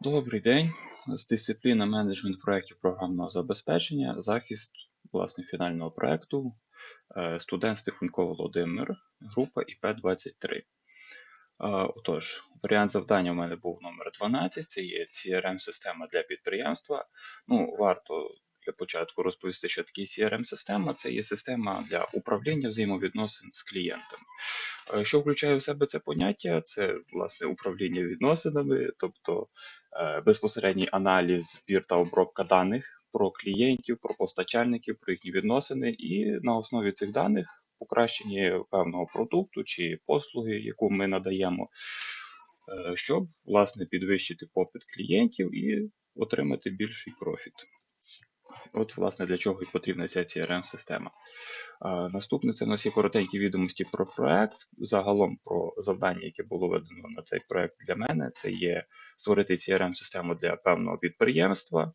Добрий день. З дисципліна менеджмент проєктів програмного забезпечення, захист власне фінального проєкту, е, студент Стефанко Володимир, група ІП-23. Е, Отож, варіант завдання у мене був номер 12, це є CRM-система для підприємства. Ну, варто для початку розповісти, що таке CRM-система. Це є система для управління взаємовідносин з клієнтами. Е, Що включає в себе це поняття? Це власне управління відносинами, тобто е, безпосередній аналіз, збір та обробка даних про клієнтів, про постачальників, про їхні відносини, і на основі цих даних покращення певного продукту чи послуги, яку ми надаємо, е, щоб власне підвищити попит клієнтів і отримати більший профіт. От, власне, для чого і потрібна ця CRM-система. Е, Наступне це у нас є коротенькі відомості про проект. Загалом про завдання, яке було видано на цей проект для мене, це є створити CRM-систему для певного підприємства.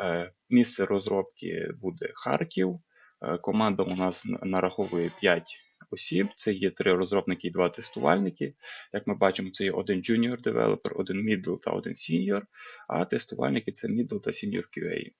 Е, Місце розробки буде Харків. Е, Команда у нас нараховує 5 осіб. Це є три розробники і два тестувальники. Як ми бачимо, це є один junior developer, один middle та один senior, а тестувальники це middle та senior QA.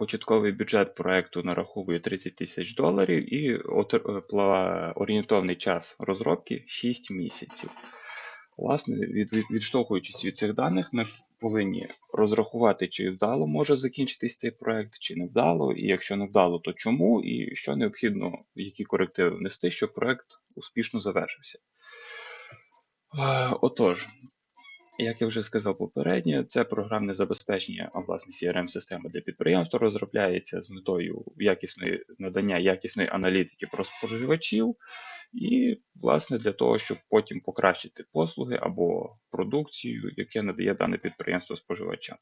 Початковий бюджет проекту нараховує 30 тисяч доларів і е, орієнтовний час розробки 6 місяців. Власне, від, відштовхуючись від цих даних, ми повинні розрахувати, чи вдало може закінчитись цей проект, чи не вдало, і якщо не вдало, то чому, і що необхідно, які корективи внести, щоб проект успішно завершився. Е, Отож, як я вже сказав попередньо, це програмне забезпечення, власне CRM-система для підприємства розробляється з метою якісної надання якісної аналітики про споживачів, і, власне, для того, щоб потім покращити послуги або продукцію, яке надає дане підприємство споживачам.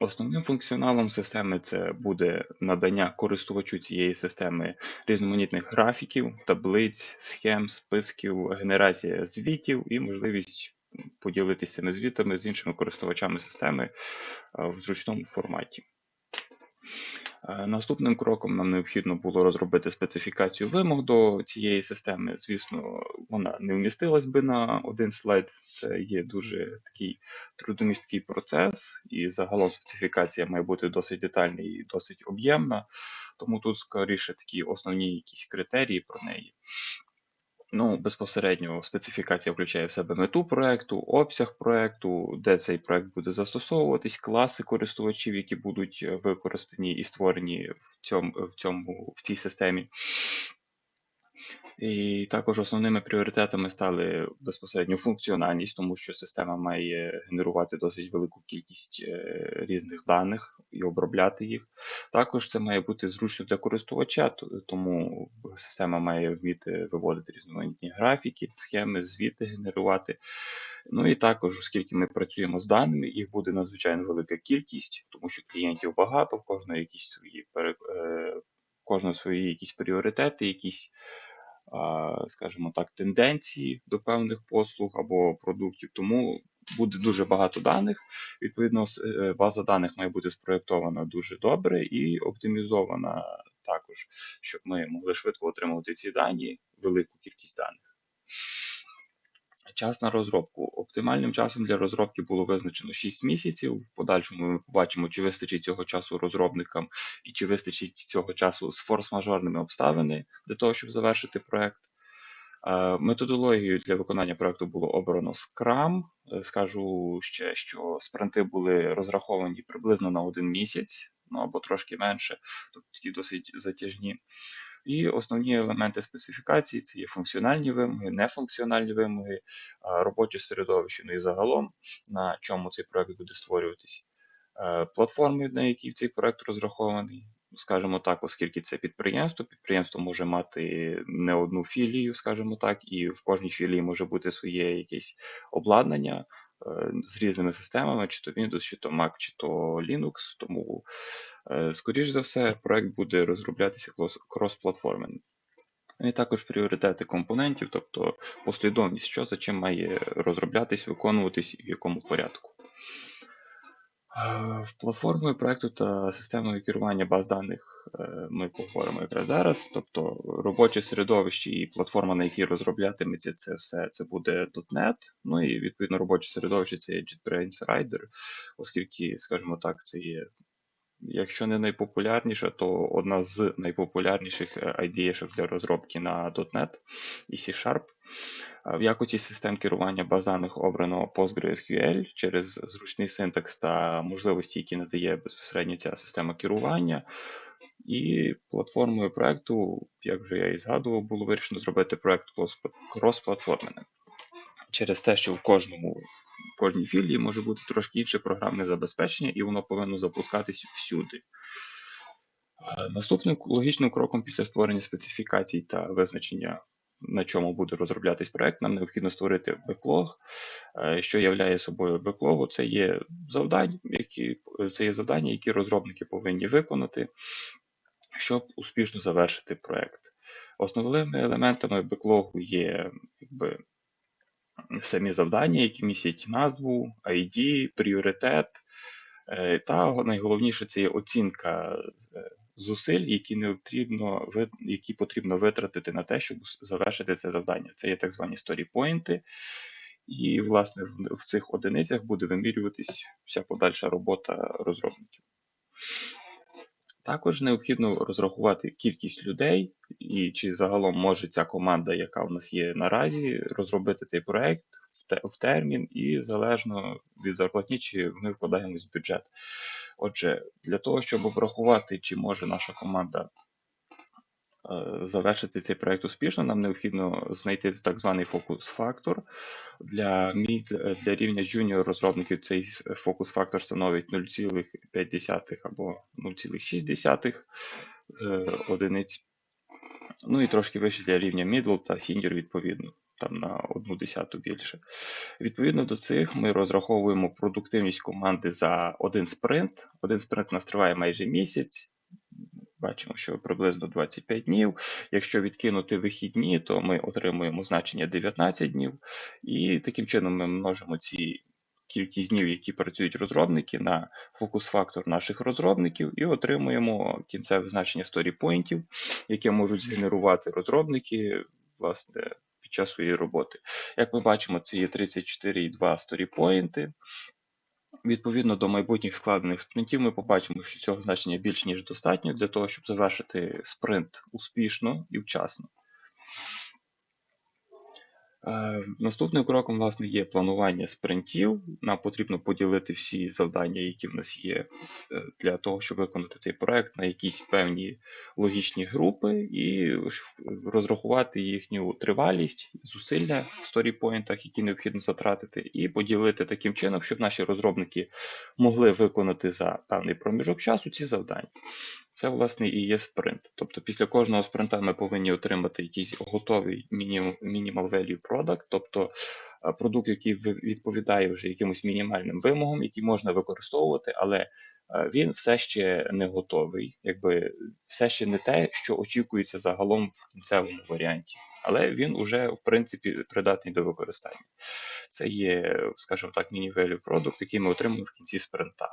Основним функціоналом системи це буде надання користувачу цієї системи різноманітних графіків, таблиць, схем, списків, генерація звітів і можливість поділитися цими звітами з іншими користувачами системи е, в зручному форматі. Е, Наступним кроком нам необхідно було розробити специфікацію вимог до цієї системи. Звісно, вона не вмістилась би на один слайд. Це є дуже такий трудомісткий процес, і загалом специфікація має бути досить детальна і досить об'ємна. Тому тут скоріше такі основні якісь критерії про неї. Ну, безпосередньо специфікація включає в себе мету проекту, обсяг проекту, де цей проект буде застосовуватись, класи користувачів, які будуть е, використані і створені в цьому, в цьому в цій системі. І також основними пріоритетами стали безпосередньо функціональність, тому що система має генерувати досить велику кількість е, різних даних і обробляти їх. Також це має бути зручно для користувача, тому система має вміти виводити різноманітні графіки, схеми, звіти генерувати. Ну і також, оскільки ми працюємо з даними, їх буде надзвичайно велика кількість, тому що клієнтів багато, в кожного якісь свої пере- е, кожного свої якісь пріоритети, якісь скажімо так, тенденції до певних послуг або продуктів. Тому буде дуже багато даних. Відповідно, е, база даних має бути спроєктована дуже добре і оптимізована також, щоб ми могли швидко отримувати ці дані, велику кількість даних. Час на розробку. Оптимальним часом для розробки було визначено 6 місяців. В подальшому ми побачимо, чи вистачить цього часу розробникам і чи вистачить цього часу з форс-мажорними обставинами для того, щоб завершити проект. Е, Методологією для виконання проекту було обрано Scrum. Е, Скажу ще, що спринти були розраховані приблизно на один місяць, ну або трошки менше, тобто такі досить затяжні. І основні елементи специфікації це є функціональні вимоги, нефункціональні вимоги, робоче середовище, ну і загалом на чому цей проект буде створюватись. Е, Платформи, на які цей проект розрахований, скажімо так, оскільки це підприємство, підприємство може мати не одну філію, скажімо так, і в кожній філії може бути своє якесь обладнання з різними системами, чи то Windows, чи то Mac, чи то Linux. Тому, е, скоріш за все, проект буде розроблятися крос- крос-платформен. Ну І також пріоритети компонентів, тобто послідовність, що за чим має розроблятись, виконуватись і в якому порядку. Платформою проекту та системою керування баз даних е, ми поговоримо якраз зараз. Тобто робоче середовище і платформа, на якій розроблятиметься це все, це буде .NET. Ну і відповідно робоче середовище це є JetBrains Rider, оскільки, скажімо так, це є. Якщо не найпопулярніша, то одна з найпопулярніших IDE для розробки на .NET і C-Sharp. В якості систем керування баз даних обрано PostgreSQL через зручний синтекс та можливості, які надає безпосередньо ця система керування. І платформою проекту, як вже я і згадував, було вирішено зробити проект крос-платформеним. Через те, що в кожному в кожній філії може бути трошки інше програмне забезпечення, і воно повинно запускатись всюди. Наступним логічним кроком після створення специфікацій та визначення на чому буде розроблятись проект, нам необхідно створити беклог. Е, що являє собою беклогу, це є завдання, які це є завдання, які розробники повинні виконати, щоб успішно завершити проект. Основними елементами беклогу є якби, самі завдання, які містять назву, ID, пріоритет. Е, та найголовніше це є оцінка е, зусиль, які необхідно які потрібно витратити на те, щоб завершити це завдання. Це є так звані сторіпойнти, і, власне, в цих одиницях буде вимірюватись вся подальша робота розробників. Також необхідно розрахувати кількість людей, і чи загалом може ця команда, яка в нас є наразі, розробити цей проект в термін, і залежно від зарплатні, чи ми вкладаємось в бюджет. Отже, для того, щоб обрахувати, чи може наша команда завершити цей проект успішно, нам необхідно знайти так званий фокус-фактор. Для для рівня junior розробників цей фокус-фактор становить 0,5 або 0,6 е, одиниць. Ну і трошки вище для рівня middle та senior відповідно там на одну десяту більше. Відповідно до цих, ми розраховуємо продуктивність команди за один спринт. Один спринт у нас триває майже місяць. Бачимо, що приблизно 25 днів. Якщо відкинути вихідні, то ми отримуємо значення 19 днів. І таким чином ми множимо ці кількість днів, які працюють розробники, на фокус-фактор наших розробників, і отримуємо кінцеве значення сторіпойнтів, яке можуть згенерувати розробники, власне, під час своєї роботи. Як ми бачимо, це є 34,2 сторіпоінти. Відповідно до майбутніх складених спринтів, ми побачимо, що цього значення більш ніж достатньо для того, щоб завершити спринт успішно і вчасно. Е, наступним кроком, власне, є планування спринтів. Нам потрібно поділити всі завдання, які в нас є, е, для того, щоб виконати цей проект на якісь певні логічні групи, і розрахувати їхню тривалість, зусилля в сторіпоінтах, які необхідно затратити, і поділити таким чином, щоб наші розробники могли виконати за певний проміжок часу ці завдання. Це, власне, і є спринт. Тобто після кожного спринта ми повинні отримати якийсь готовий minimal value product, тобто е, продукт, який відповідає вже якимось мінімальним вимогам, які можна використовувати, але е, він все ще не готовий, якби все ще не те, що очікується загалом в кінцевому варіанті. Але він уже, в принципі, придатний до використання. Це є, скажімо так, міні-value продукт, який ми отримуємо в кінці спринта.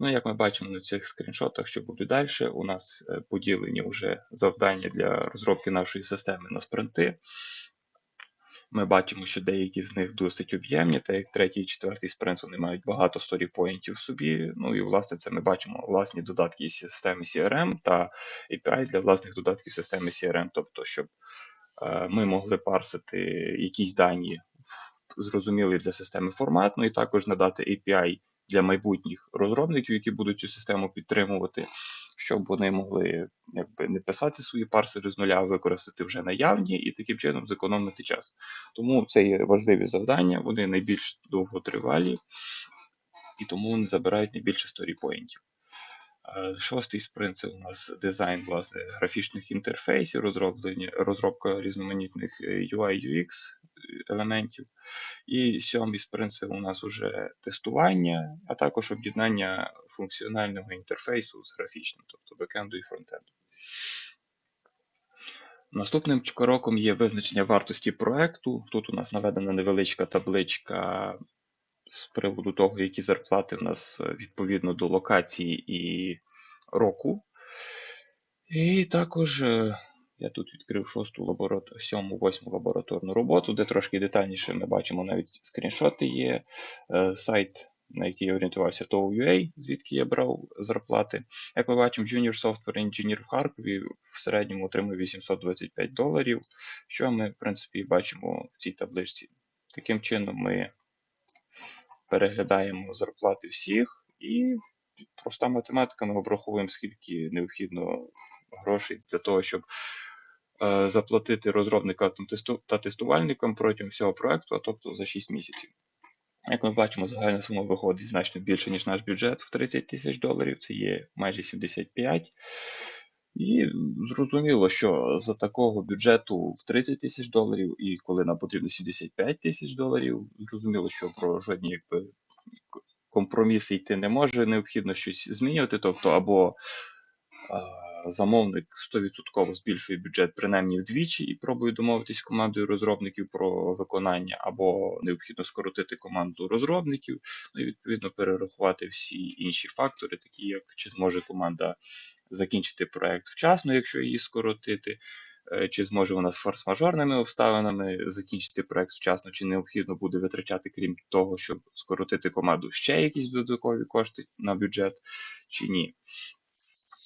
Ну, як ми бачимо на цих скріншотах, що буде далі, у нас е, поділені вже завдання для розробки нашої системи на спринти. Ми бачимо, що деякі з них досить об'ємні, та як третій і четвертий спринт вони мають багато сторіпоінтів в собі. Ну і власне це ми бачимо власні додатки із системи CRM та API для власних додатків системи CRM, тобто, щоб е, ми могли парсити якісь дані в зрозумілий для системи формат, ну і також надати API для майбутніх розробників, які будуть цю систему підтримувати, щоб вони могли якби не писати свої парсери з нуля, а використати вже наявні і таким чином зекономити час. Тому це є важливі завдання, вони найбільш довготривалі і тому вони забирають найбільше сторіпоінтів. Шостий спринт це у нас дизайн власне графічних інтерфейсів, розробка різноманітних UI UX елементів. І сьомий спринт це у нас вже тестування, а також об'єднання функціонального інтерфейсу з графічним, тобто бекенду і фронтенду. Наступним кроком є визначення вартості проекту. Тут у нас наведена невеличка табличка з приводу того, які зарплати в нас е, відповідно до локації і року. І також е, я тут відкрив шосту лабораторну, сьому, восьму лабораторну роботу, де трошки детальніше ми бачимо навіть скріншоти є. Е, Сайт, на який я орієнтувався, TOW.UA, звідки я брав зарплати. Як ми бачимо, Junior Software Engineer в Харкові в середньому отримує 825 доларів, що ми, в принципі, бачимо в цій табличці. Таким чином, ми переглядаємо зарплати всіх і проста математика, ми обраховуємо, скільки необхідно грошей для того, щоб е, заплатити розробникам та тестувальникам протягом всього проекту, а тобто за 6 місяців. Як ми бачимо, загальна сума виходить значно більше, ніж наш бюджет в 30 тисяч доларів, це є майже 75. І зрозуміло, що за такого бюджету в 30 тисяч доларів, і коли нам потрібно 75 тисяч доларів, зрозуміло, що про жодні якби, компроміси йти не може, необхідно щось змінювати. Тобто, або а, замовник 100% збільшує бюджет принаймні вдвічі і пробує домовитись з командою розробників про виконання, або необхідно скоротити команду розробників, ну і відповідно перерахувати всі інші фактори, такі як чи зможе команда закінчити проект вчасно, якщо її скоротити. е, Чи зможе вона з форс-мажорними обставинами закінчити проект вчасно, чи необхідно буде витрачати, крім того, щоб скоротити команду ще якісь додаткові кошти на бюджет, чи ні.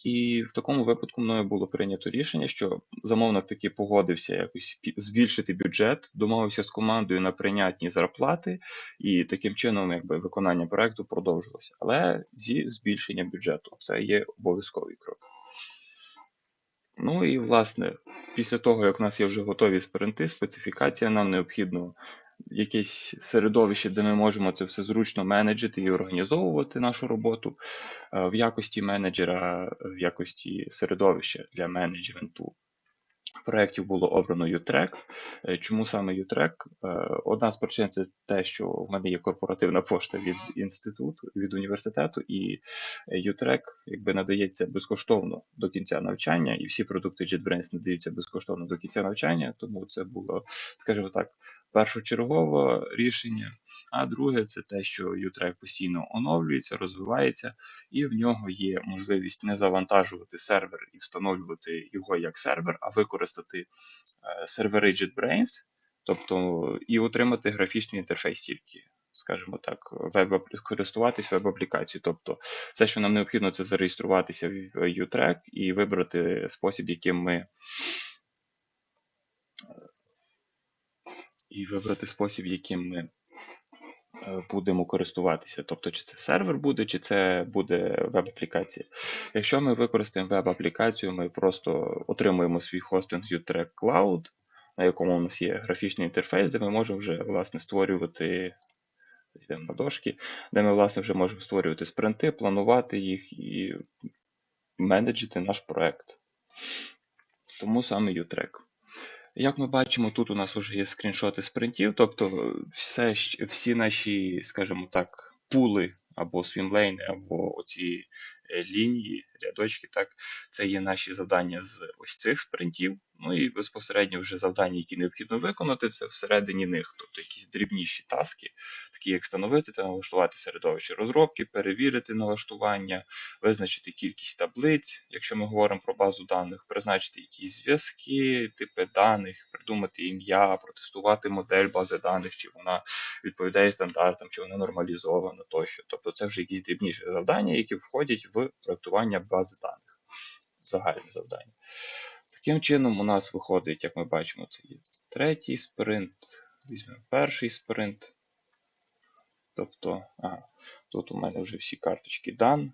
І в такому випадку мною було прийнято рішення, що замовник таки погодився якось збільшити бюджет, домовився з командою на прийнятні зарплати, і таким чином якби виконання проекту продовжилося. Але зі збільшенням бюджету це є обов'язковий крок. Ну і власне, після того, як у нас є вже готові спринти, специфікація, нам необхідно якесь середовище, де ми можемо це все зручно менеджити і організовувати нашу роботу Е, в якості менеджера, е, в якості середовища для менеджменту проєктів було обрано Utrek. Е, Чому саме Utrek? Е, Одна з причин це те, що в мене є корпоративна пошта від інституту, від університету, і Utrek якби надається безкоштовно до кінця навчання, і всі продукти JetBrains надаються безкоштовно до кінця навчання, тому це було, скажімо так, першочергове рішення. А друге, це те, що Utrek постійно оновлюється, розвивається, і в нього є можливість не завантажувати сервер і встановлювати його як сервер, а використати е, сервери JetBrains, тобто і отримати графічний інтерфейс тільки. Скажімо так, веб користуватись веб-аплікацією. Тобто, все, що нам необхідно, це зареєструватися в Utrek і вибрати спосіб, яким ми і вибрати спосіб, яким ми е, будемо користуватися. Тобто, чи це сервер буде, чи це буде веб-аплікація. Якщо ми використаємо веб-аплікацію, ми просто отримуємо свій хостинг Utrek Cloud, на якому у нас є графічний інтерфейс, де ми можемо вже власне створювати. Йдемо на дошки, де ми, власне, вже можемо створювати спринти, планувати їх і менеджити наш проект. Тому саме Utrek. Як ми бачимо, тут у нас вже є скріншоти спринтів, тобто все, щ- всі наші, скажімо так, пули або свімлейни, або оці е, лінії, рядочки, так, це є наші завдання з ось цих спринтів. Ну і безпосередньо вже завдання, які необхідно виконати, це всередині них, тобто якісь дрібніші таски, такі як встановити та налаштувати середовище розробки, перевірити налаштування, визначити кількість таблиць, якщо ми говоримо про базу даних, призначити якісь зв'язки, типи даних, придумати ім'я, протестувати модель бази даних, чи вона відповідає стандартам, чи вона нормалізована тощо. Тобто це вже якісь дрібніші завдання, які входять в проектування бази даних, загальне завдання. Таким чином, у нас виходить, як ми бачимо, це є третій спринт, візьмемо перший спринт. Тобто, ага, тут у мене вже всі карточки дан.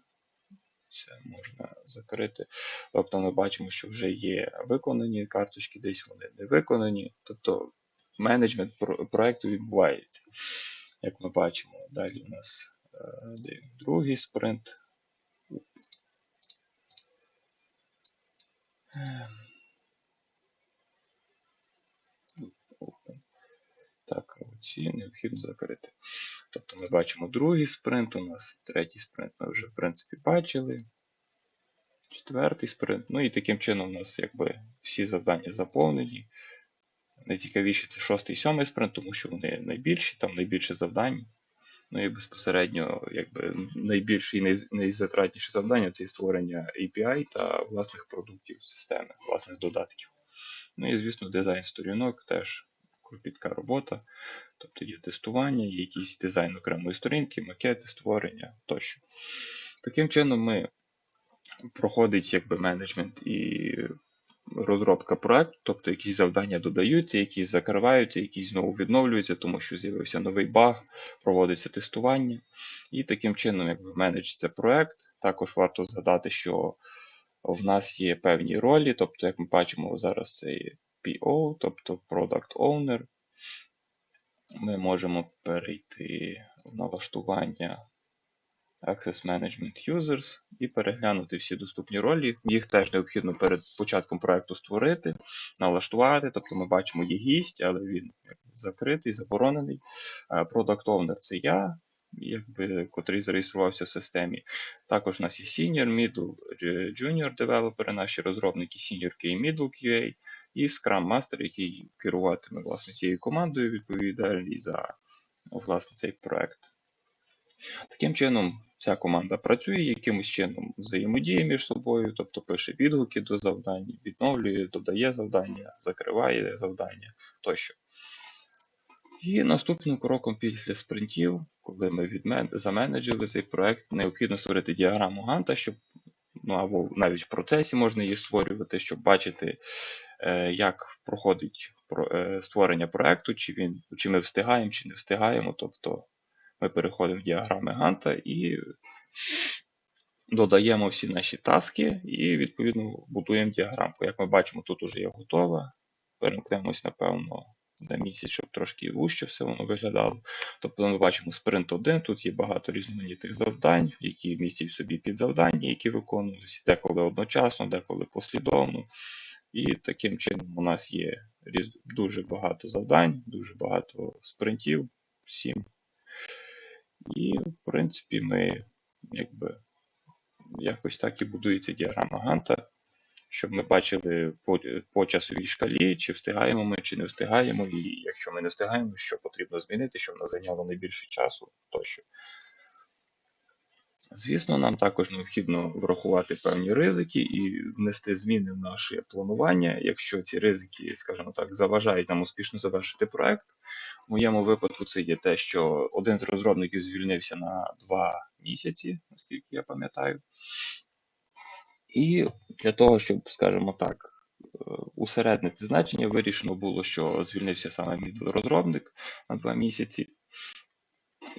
Це можна закрити. Тобто ми бачимо, що вже є виконані карточки, десь вони не виконані. Тобто менеджмент про- проекту відбувається. Як ми бачимо, далі у нас е, де другий спринт. Ем. Так, оці необхідно закрити. Тобто ми бачимо другий спринт, у нас третій спринт ми вже в принципі бачили. Четвертий спринт. Ну і таким чином у нас якби всі завдання заповнені. Найцікавіше це шостий і сьомий спринт, тому що вони найбільші, там найбільше завдань. Ну і безпосередньо, якби найбільше і найзатратніше завдання це створення API та власних продуктів системи, власних додатків. Ну і, звісно, дизайн сторінок теж кропітка робота. Тобто є тестування, є якийсь дизайн окремої сторінки, макети, створення тощо. Таким чином, ми проходить якби менеджмент і розробка проекту, тобто якісь завдання додаються, якісь закриваються, якісь знову відновлюються, тому що з'явився новий баг, проводиться тестування. І таким чином, якби менеджиться проект. Також варто згадати, що в нас є певні ролі, тобто, як ми бачимо, зараз це є PO, тобто Product Owner. Ми можемо перейти в налаштування Access Management Users і переглянути всі доступні ролі. Їх теж необхідно перед початком проекту створити, налаштувати. Тобто ми бачимо, є гість, але він закритий, заборонений. Е, Product Owner це я, якби, котрий зареєструвався в системі. Також у нас є Senior, Middle, е, Junior девелопери, наші розробники, Senior QA Middle QA, і Scrum Master, який керуватиме власне цією командою, відповідальний за власне цей проект. Таким чином, ця команда працює, якимось чином взаємодіє між собою, тобто пише відгуки до завдань, відновлює, додає завдання, закриває завдання тощо. І наступним кроком після спринтів, коли ми заменеджили цей проект, необхідно створити діаграму Ганта, щоб ну або навіть в процесі можна її створювати, щоб бачити, е, як проходить е, створення проекту, чи він чи ми встигаємо, чи не встигаємо. Тобто ми переходимо в діаграми Ганта і додаємо всі наші таски і, відповідно, будуємо діаграмку. Як ми бачимо, тут уже є готова. Перемкнемось, напевно, на місяць, щоб трошки вужче все воно виглядало. Тобто ми бачимо спринт 1, тут є багато різноманітних завдань, які містять в собі підзавдання, які виконуються деколи одночасно, деколи послідовно. І таким чином у нас є дуже багато завдань, дуже багато спринтів, 7. І, в принципі, ми якби якось так і будується діаграма Ганта, щоб ми бачили по, по часовій шкалі, чи встигаємо ми, чи не встигаємо, і якщо ми не встигаємо, що потрібно змінити, щоб нас зайняло найбільше часу тощо. Звісно, нам також необхідно врахувати певні ризики і внести зміни в наше планування, якщо ці ризики, скажімо так, заважають нам успішно завершити проект. В моєму випадку це є те, що один з розробників звільнився на два місяці, наскільки я пам'ятаю. І для того, щоб, скажімо так, е, усереднити значення, вирішено було, що звільнився саме мій розробник на два місяці.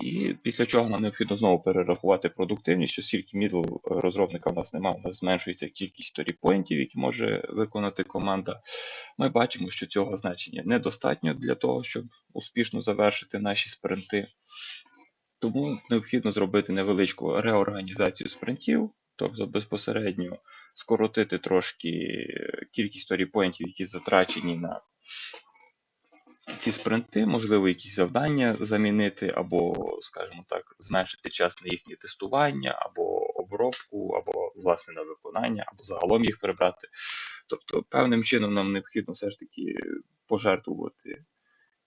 І після чого нам необхідно знову перерахувати продуктивність, оскільки мідл розробника в нас немає, у нас зменшується кількість сторіпоінтів, які може виконати команда. Ми бачимо, що цього значення недостатньо для того, щоб успішно завершити наші спринти. Тому необхідно зробити невеличку реорганізацію спринтів, тобто безпосередньо скоротити трошки кількість сторіпоінтів, які затрачені на ці спринти, можливо, якісь завдання замінити, або, скажімо так, зменшити час на їхнє тестування, або обробку, або власне на виконання, або загалом їх прибрати. Тобто, певним чином нам необхідно все ж таки пожертвувати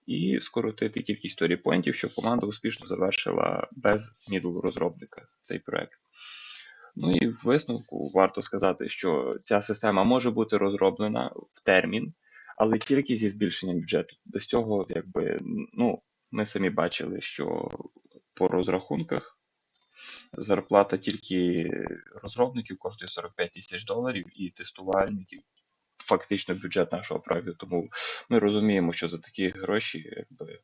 і скоротити кількість сторіпоінтів, щоб команда успішно завершила без мідл розробника цей проект. Ну і в висновку варто сказати, що ця система може бути розроблена в термін, але тільки зі збільшенням бюджету. Без цього, якби, ну, ми самі бачили, що по розрахунках зарплата тільки розробників коштує 45 тисяч доларів і тестувальників. Фактично бюджет нашого проекту. Тому ми розуміємо, що за такі гроші якби,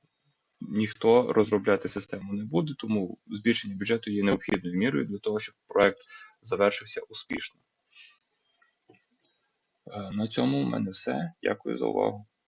ніхто розробляти систему не буде, тому збільшення бюджету є необхідною мірою для того, щоб проект завершився успішно. Е, На цьому в мене все. Дякую за увагу.